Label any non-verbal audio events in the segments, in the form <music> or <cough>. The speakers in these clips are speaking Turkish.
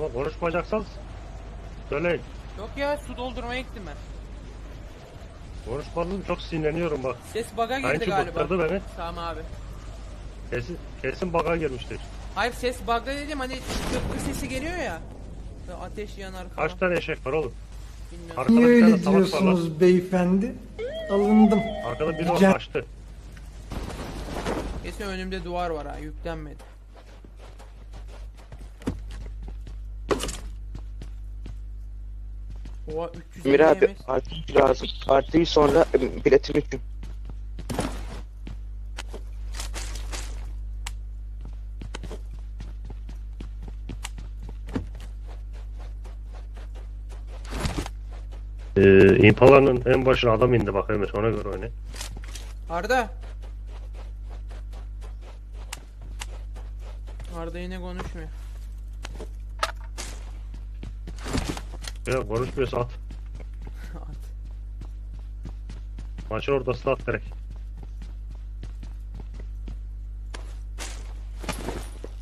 Ama konuşmayacaksanız söyleyin. Yok ya su doldurmaya gittim ben. Konuşmadım çok sinirleniyorum bak. Ses bug'a girdi Kayınço galiba. bıktırdı beni. Sami abi. Kesin, kesin baka girmiştir. Hayır ses bug'da dedim hani tıpkı sesi geliyor ya. Böyle ateş yanar falan. Kaç tane eşek var oğlum? Bilmiyorum. Arkada Niye bir tane öyle salak var lan. diyorsunuz beyefendi? Alındım. Arkada biri var Rica- kaçtı. Kesin önümde duvar var ha yüklenmedi. Oha 350 Emir abi MS. artı lazım. Artıyı sonra em, biletim için. Ee, Impala'nın en başına adam indi bak Emir ona göre oynayın. Arda. Arda yine konuşmuyor. Ya konuşmuyorsa at. <laughs> At. Maçın ortasına at direkt.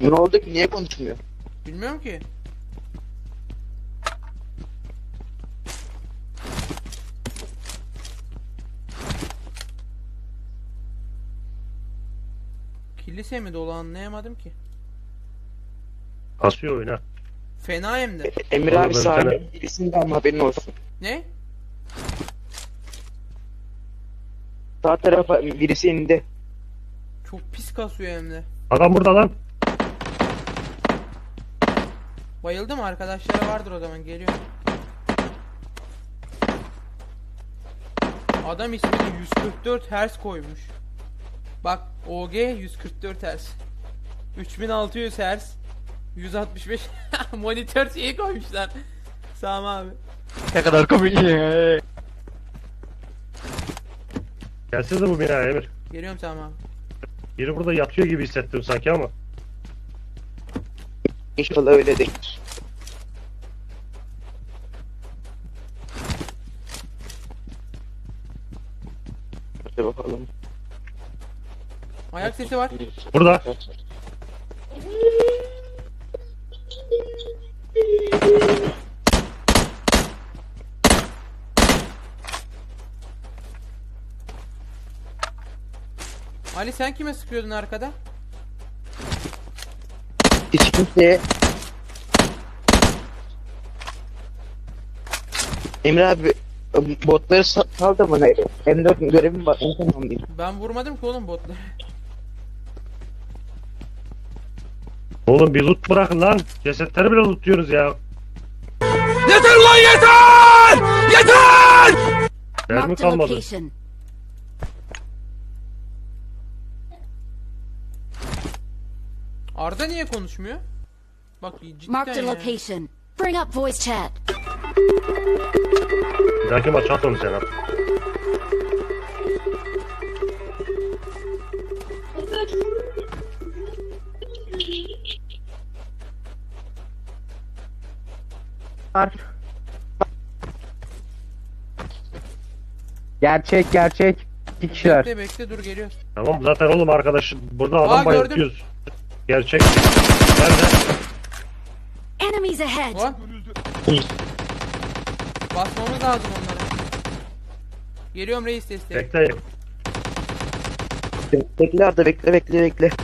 Ne oldu ki niye konuşmuyor? Bilmiyorum ki. Kilise mi dolu anlayamadım ki. Kasıyor oyuna. Fena hem de. Emir Oğlum abi ben sahibi birisinde ama haberin olsun. Ne? Sağ tarafa birisi indi. Çok pis kasıyor hem de. Adam burada lan. Bayıldı mı? Arkadaşları vardır o zaman. Geliyor. Adam ismini 144 Hz koymuş. Bak OG 144 Hz. 3600 Hz. 165 <laughs> monitör şeyi koymuşlar. Sami abi. Gelsene bu binaya Emir. Geliyorum Sami abi. Biri burada yatıyor gibi hissettim sanki ama. İnşallah öyle değil. Hadi bakalım. Ayak sesi var. Burada. Ali sen kime sıkıyordun arkada? Hiç kimseye Emir abi botları sa- sal da bana M4 görevim var onu tamamlayayım. Ben vurmadım ki oğlum botları. Oğlum bir loot bırakın lan. Cesetleri bile lootluyoruz ya. Yeter lan yeter! Yeter! Yer mi Marked a kalmadı? location. Arda niye konuşmuyor? Bak cidden Marked a ya. location. Bring up voice chat. Bir dahaki maç at onu sen at. Gerçek gerçek. İki kişiler. Bekle bekle dur geliyor. Tamam zaten oğlum arkadaş burada adam Aa, gördüm. bayıltıyoruz. Gerçek. Nerede? Enemies ahead. Basmamız lazım onları. Geliyorum reis desteği. Bekleyin. Bekle Arda bekle bekle bekle. Dur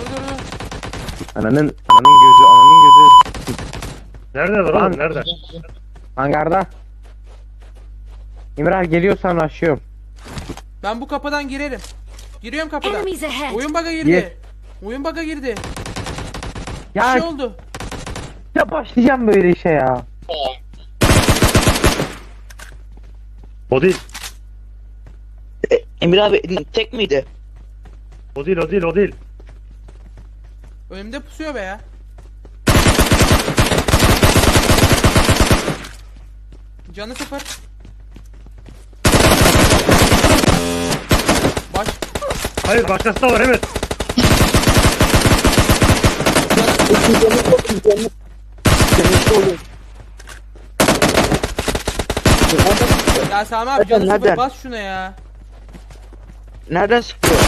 dur dur. Ananın ananın gözü ananın gözü Nerede var Lan. oğlum nerede? hangarda. İmran geliyorsan aşıyorum. Ben bu kapıdan girerim. Giriyorum kapıdan. Enemies ahead. Oyun bug'a girdi. Gir. Oyun bug'a girdi. Bir Ya, şey oldu. ya başlayacağım böyle işe ya. O değil. E, Emir abi tek miydi? O değil o değil o değil. Önümde pusuyor be ya. Canı sıfır. Baş. Hayır başkası da var evet. Ya Sami abi Nereden, canı sıfır bas şuna ya. Nereden sıkıyor?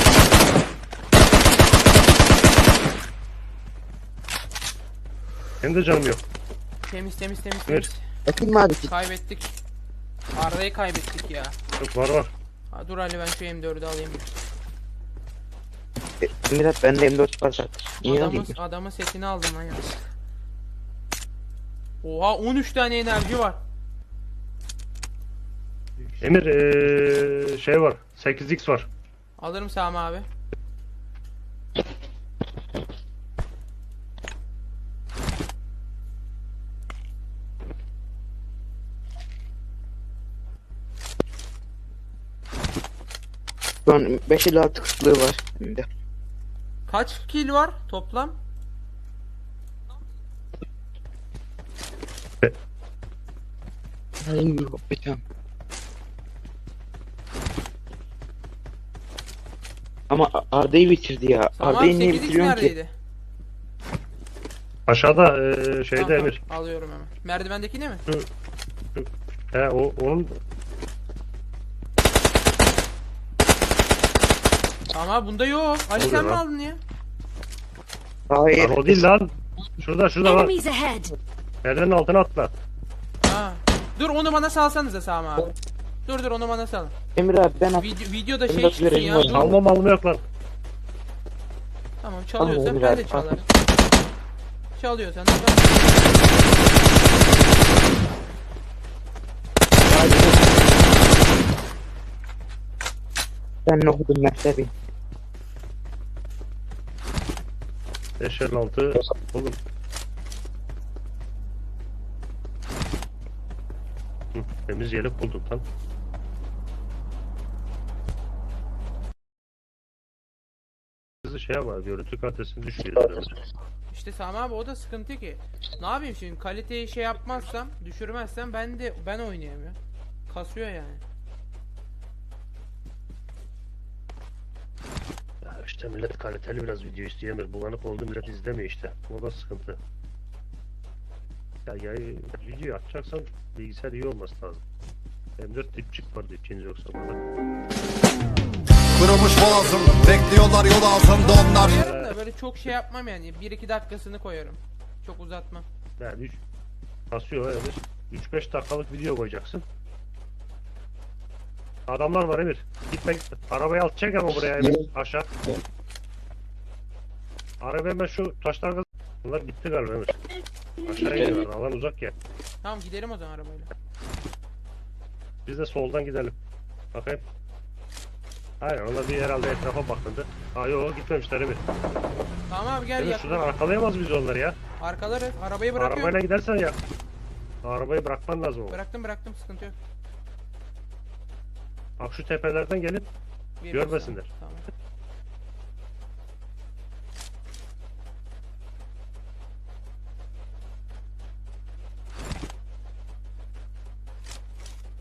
Benim de canım yok. Temiz temiz temiz Evet. Bakayım mı abi? Kaybettik. Arda'yı kaybettik ya. Yok var var. Ha, dur Ali ben şu M4'ü alayım. Emir abi bende M4 var zaten. Niye Adamın, alayım? adamın setini aldım lan yanlış. Oha 13 tane enerji var. Emir ee, şey var. 8x var. Alırım Sami abi. An 5 ile 6 kıtlığı var. Şimdi. Kaç kill var toplam? Bir tane. Ama Arda'yı bitirdi ya. Arda'yı niye 8x bitiriyorsun ki? neredeydi? Aşağıda ee, şeyde Tamam, Emir. alıyorum hemen. Merdivendeki ne mi? He o onun Ama bunda yok. Ali Oluyor sen mi lan. aldın ya? Hayır. Lan o değil lan. Şurada şurada var. Enemies ahead! Merdivenin altına atla. Ha. Dur onu bana salsanıza Sami abi. Dur dur onu bana salın. Emir abi ben at. Video, videoda şey çıksın ya. Dur. Alma malma yok lan. Tamam çalıyorsan Tamam, ben de biraz çalarım. bak. Çalıyorsan da. Ben ne okudum mektebi. 556 buldum. Hı, temiz yelek buldum lan. Kızı şey ama görüntü kalitesini düşürüyor. İşte Sami abi o da sıkıntı ki. Ne yapayım şimdi kaliteyi şey yapmazsam, düşürmezsem ben de ben oynayamıyorum. Kasıyor yani. İşte millet kaliteli biraz video isteyemiyor. Bulanık oldu millet izlemiyor işte. O da sıkıntı. Ya, ya video atacaksan bilgisayar iyi olması lazım. M4 dipçik var dipçiniz yoksa burada. Kırılmış boğazım Bekliyorlar yol ağzımda onlar da böyle çok şey yapmam yani. 1-2 dakikasını koyarım. Çok uzatmam. Yani 3 basıyor öyle. 3-5 dakikalık video koyacaksın. Adamlar var Emir. Gitme gitme. Arabayı al çek ama buraya Emir. Aşağı. Araba hemen şu taşlar Bunlar gitti galiba Emir. Aşağıya gidiyorlar. Alan uzak ya. Tamam gidelim o zaman arabayla. Biz de soldan gidelim. Bakayım. Aynen onlar bir herhalde etrafa bakındı. Ha yok gitmemişler Emir. Tamam abi gel Emir yak. şuradan arkalayamaz biz onları ya. Arkaları arabayı bırakıyorum. Arabayla gidersen ya. Arabayı bırakman lazım o. Bıraktım bıraktım sıkıntı yok. Bak şu tepelerden gelip Bir Görmesinler. Tamam.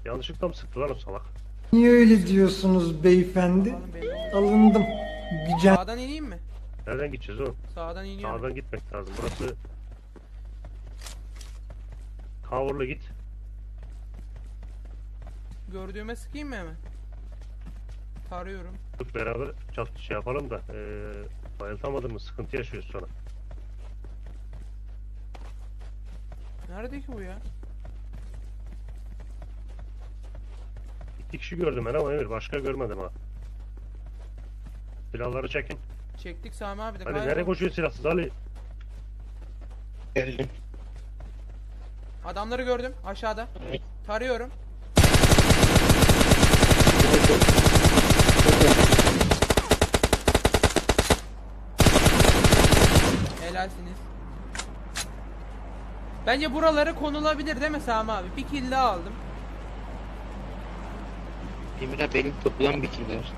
yanlışlıkla mı sıktılar o salak? Niye öyle diyorsunuz beyefendi? Alındım. Gücen Sağdan ineyim mi? Nereden gideceğiz oğlum? Sağdan iniyorum. Sağdan gitmek lazım. Burası Cover'lı git. Gördüğüme sıkayım mı hemen? Tarıyorum. Beraber çat şey yapalım da eee bayıltamadın mı sıkıntı yaşıyoruz sonra. Nerede ki bu ya? İki kişi gördüm ben ama Emir başka görmedim ha. Silahları çekin. Çektik Sami abi de Ali nereye koşuyor silahsız Ali? Geldim. Adamları gördüm aşağıda. Tarıyorum. Helalsiniz. Bence buraları konulabilir değil mi Sami abi? Bir kill daha aldım. Abi benim toplam bitirdiler.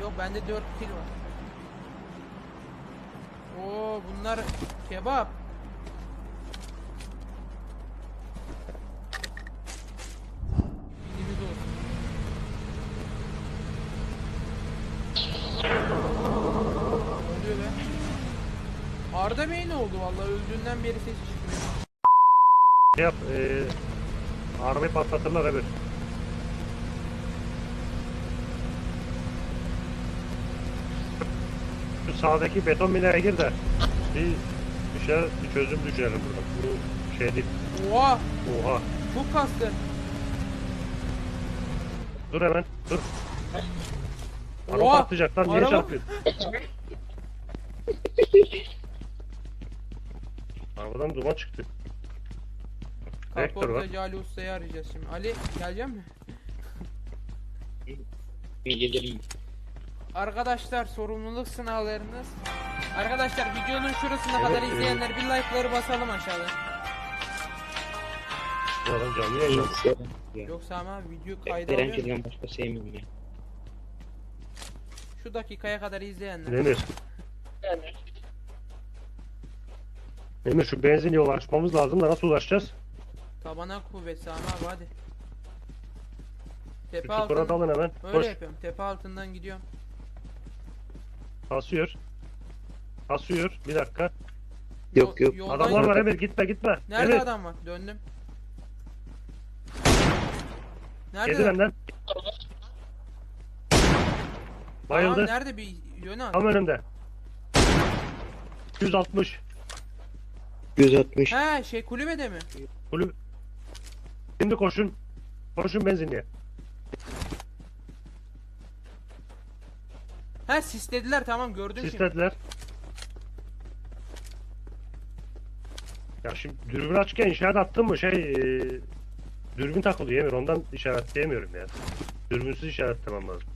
Yok bende 4 kill var. Oo bunlar kebap. Bilginiz olsun. Ne oluyor be? Arda Bey ne oldu vallahi öldüğünden beri ses çıkmıyor. Şey yap eee arabayı patlatırlar Emir. Şu sağdaki beton minaya gir de bir Bir şey bir çözüm düşelim burada. Bu şey değil. Oha Oha. çok kastı. Dur hemen. Dur. Araba Oha. patlayacak lan. Niye Araba- çarpıyorsun? <laughs> Arabadan duman çıktı. Vektör var. Kaportacı Ali Usta'yı arayacağız şimdi. Ali gelecek mi? Gelirim. Arkadaşlar sorumluluk sınavlarınız. Arkadaşlar videonun şurasına Evet, kadar evet. izleyenler bir like'ları basalım aşağıda. Bu adam canlı yayın. Yoksa ama video kaydı Eren alıyor. Başka sevmiyorum ya. Şu dakikaya kadar izleyenler. Emir. Emir şu benzin yolu açmamız lazım da nasıl ulaşacağız? Tabana kuvvet Sami abi hadi. Tepe Şu çukura altından dalın hemen. öyle Koş. yapıyorum. Tepe altından gidiyorum. Basıyor. Basıyor. Bir dakika. Yok, yok. Yoldan Adamlar var Emir gitme gitme. Nerede Emir. adam var? Döndüm. Nerede? Yedi benden. Bayıldı. Tamam, nerede bir yönü at. Tam önümde. 160. 160. He şey kulübede mi? Kulüp. Şimdi koşun. Koşun benzinliğe. He sislediler tamam gördüm şimdi. Sislediler. Ya şimdi dürbün açıkken işaret attın mı şey e, dürbün takılıyor Emir ondan işaretleyemiyorum ya. Dürbünsüz işaretlemem lazım.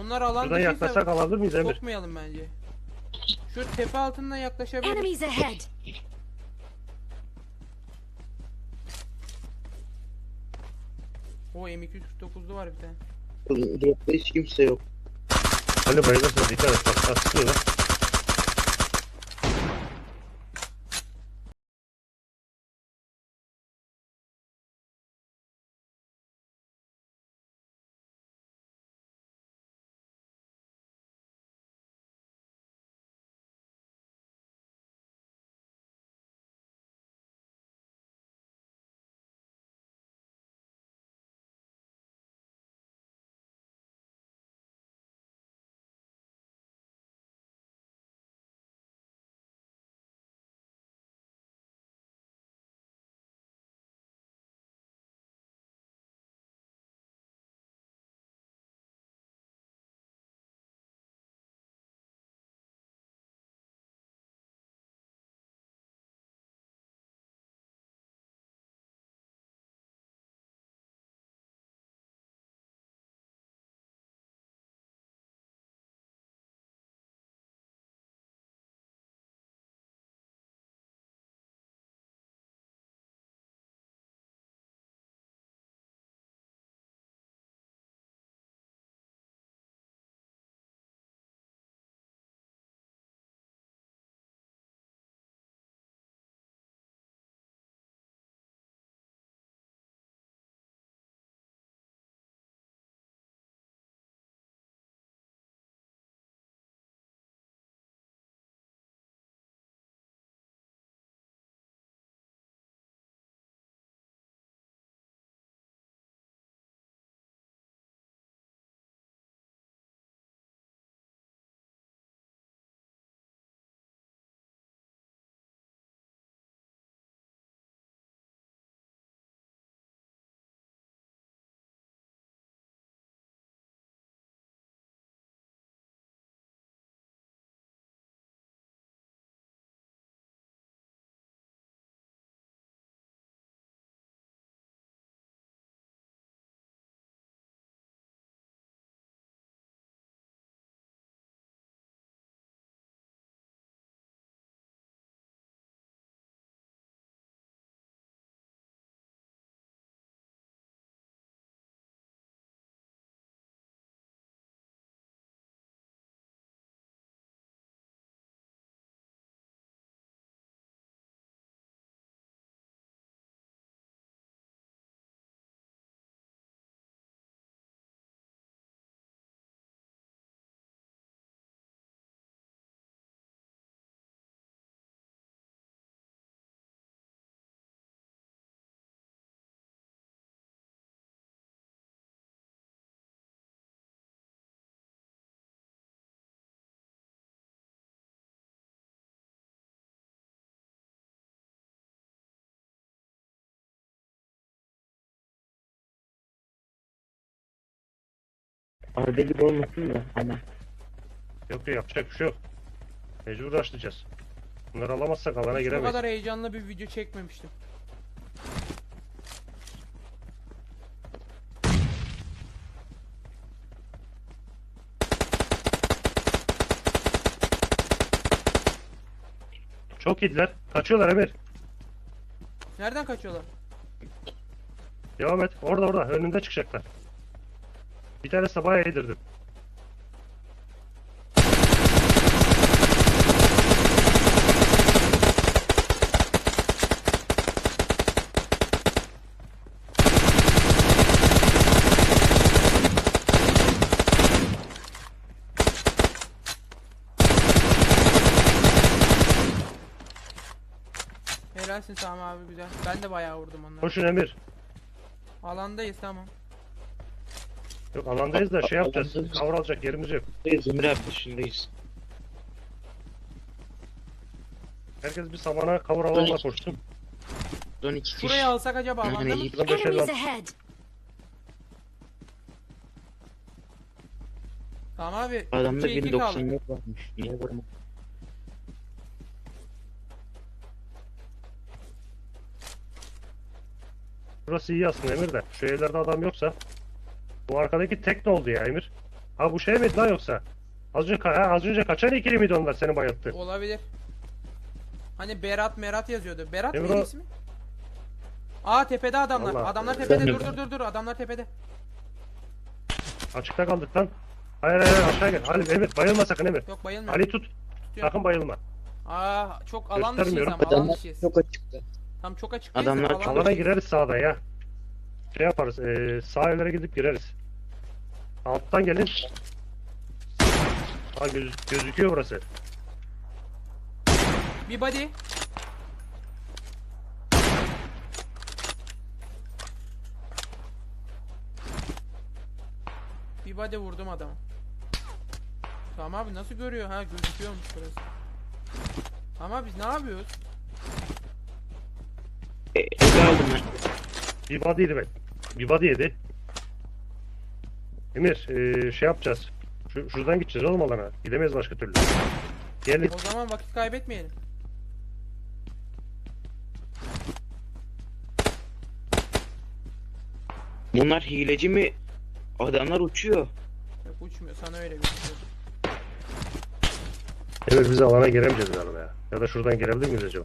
Onlar alan Şuradan yaklaşsak alabilir miyiz Emir? sokmayalım bence. Şu tepe altından yaklaşabiliriz. Enemies ahead! O M249'lu var bir tane. Dropta hiç kimse yok. Hani bayılırsın dikkat et bak aslında. Arada gibi olmasın da ama. Yok yok yapacak bir şey yok. Mecbur açlayacağız. Bunları alamazsak alana Bu giremeyiz. kadar heyecanlı bir video çekmemiştim. Çok iyiler. Kaçıyorlar Emir. Nereden kaçıyorlar? Devam et. Orada orada. Önünde çıkacaklar. Bir tane sabah yedirdim. Helalsin Sami abi güzel. Ben de bayağı vurdum onları. Koşun Emir. Alandayız tamam. Yok alandayız da şey yapacağız. Alandayız. Kavur alacak yerimiz yok. Dayız Emir abi dışındayız. Herkes bir samana kavur alanla koşsun. Son iki kişi. Şurayı alsak acaba alanda mı? Buradan Enemies ahead. Tamam abi. Adamda üçe iki kaldı. 1090 yok varmış. Niye vurma? Burası iyi aslında Emir de. Şu evlerde adam yoksa. Bu arkadaki tek ne oldu ya Emir? Ha bu şey miydi lan yoksa? Az önce, ha, az önce kaçan ikili miydi onlar seni bayılttı? Olabilir. Hani Berat Merat yazıyordu. Berat Emre mıydı o- ismi? Aa tepede adamlar. Vallahi- Adamlar tepede. Dur dur dur dur. Adamlar tepede. Açıkta kaldık lan. Hayır hayır hayır, aşağı gel. Ali Emir bayılma sakın Emir. Yok bayılmıyor. Ali tut. Tutuyorum. Sakın bayılma. Aa çok alan dışıyız Göstermiyorum. ama alan Adamlar dışıyız. çok açıkta. Tam çok açık Adamlar alan Alana gireriz sağda ya. Şey yaparız. E, sağ evlere gidip gireriz. Alttan gelin. Ha göz, gözüküyor burası. Bir body. Bir body vurdum adama. Tamam abi nasıl görüyor ha gözüküyormuş burası. Ama biz ne yapıyoruz? E, eve aldım ben. Bir body yedi ben. Bir body yedi. Emir e, şey yapacağız. Şu, şuradan gideceğiz oğlum alana. Gidemeyiz başka türlü. Gelin. O zaman vakit kaybetmeyelim. Bunlar hileci mi? Adamlar uçuyor. Yok uçmuyor sana öyle bir şey. Emir biz alana giremeyeceğiz galiba ya. Ya da şuradan girebilir miyiz acaba?